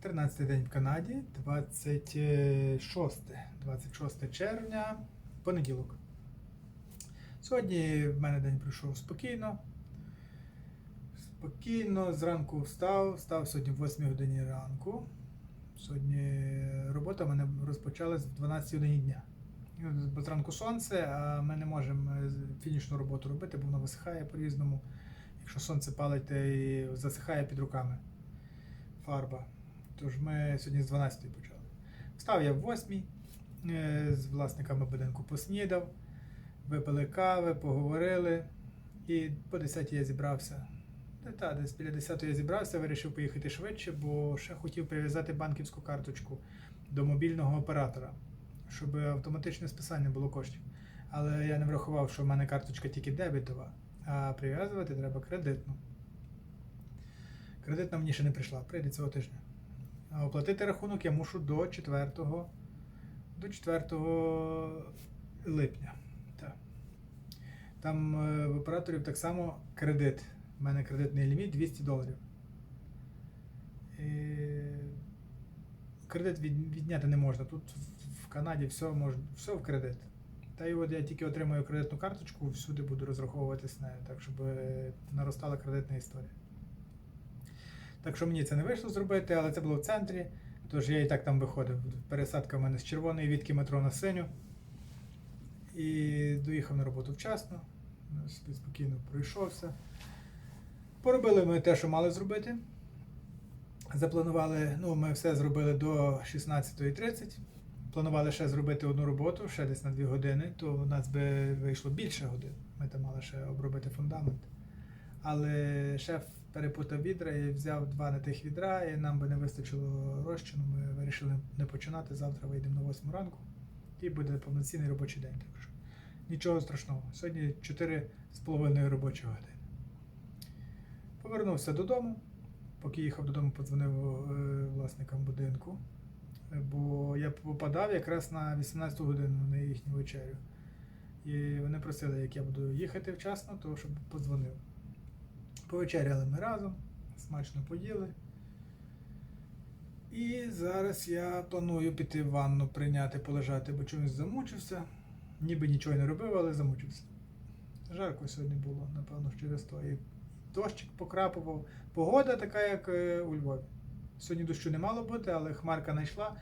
13 день в Канаді, 26, 26 червня, понеділок. Сьогодні в мене день пройшов спокійно. Спокійно, зранку встав, встав сьогодні в 8 годині ранку. Сьогодні робота в мене розпочалась в 12 годині дня. Бо зранку сонце, а ми не можемо е, фінішну роботу робити, бо воно висихає по-різному. Якщо сонце палить, то і засихає під руками фарба. Тож ми сьогодні з 12 почали. Встав я в 8 е, з власниками будинку поснідав, випили кави, поговорили. І по 10 я зібрався. Та, десь біля 10 я зібрався, вирішив поїхати швидше, бо ще хотів прив'язати банківську карточку до мобільного оператора, щоб автоматичне списання було коштів. Але я не врахував, що в мене карточка тільки дебетова, а прив'язувати треба кредитну. Кредитна мені ще не прийшла, прийде цього тижня. А оплатити рахунок я мушу до 4, до 4 липня. Так. Там е, в операторів так само кредит. У мене кредитний ліміт 200 доларів. І кредит від, відняти не можна. Тут в- Канаді все, можна, все в кредит. Та й от я тільки отримаю кредитну карточку, всюди буду розраховуватись нею, так щоб е, наростала кредитна історія. Так що мені це не вийшло зробити, але це було в центрі. Тож я і так там виходив. Пересадка в мене з червоної відки метро на синю. І доїхав на роботу вчасно. Ну, Спокійно пройшовся. Поробили ми те, що мали зробити. Запланували, ну, ми все зробили до 16.30. Планували ще зробити одну роботу, ще десь на 2 години, то у нас би вийшло більше годин. Ми там мали ще обробити фундамент. Але шеф перепутав відра і взяв два не тих відра, і нам би не вистачило розчину. Ми вирішили не починати. Завтра вийдемо на 8 ранку і буде повноцінний робочий день. Так що нічого страшного. Сьогодні 4,5 робочі години. Повернувся додому. Поки їхав додому, подзвонив е, власникам будинку. Е, Бо я попадав якраз на 18 годину на їхню вечерю. І вони просили, як я буду їхати вчасно, то щоб подзвонив. Повечеряли ми разом, смачно поїли. І зараз я планую піти в ванну прийняти, полежати, бо чомусь замучився. Ніби нічого не робив, але замучився. Жарко сьогодні було, напевно, через то. І дощик покрапував. Погода така, як е, у Львові. Сьогодні дощу не мало бути, але хмарка знайшла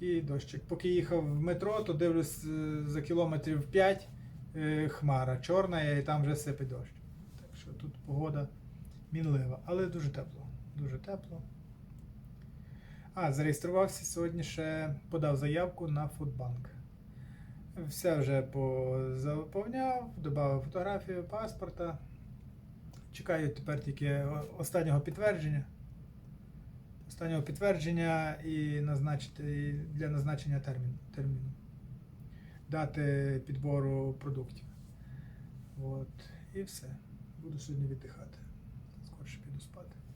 і дощик. Поки їхав в метро, то дивлюсь е, за кілометрів 5 е, хмара чорна, і там вже сипе дощ. Так що тут погода мінлива, але дуже тепло. Дуже тепло. А, зареєструвався сьогодні ще подав заявку на Фудбанк. Все вже позаповняв, додав фотографію паспорта. Чекаю тепер тільки останнього підтвердження. Останнього підтвердження і назначити для назначення терміну. терміну. Дати підбору продуктів. От. І все. Буду сьогодні віддихати. Скорше піду спати.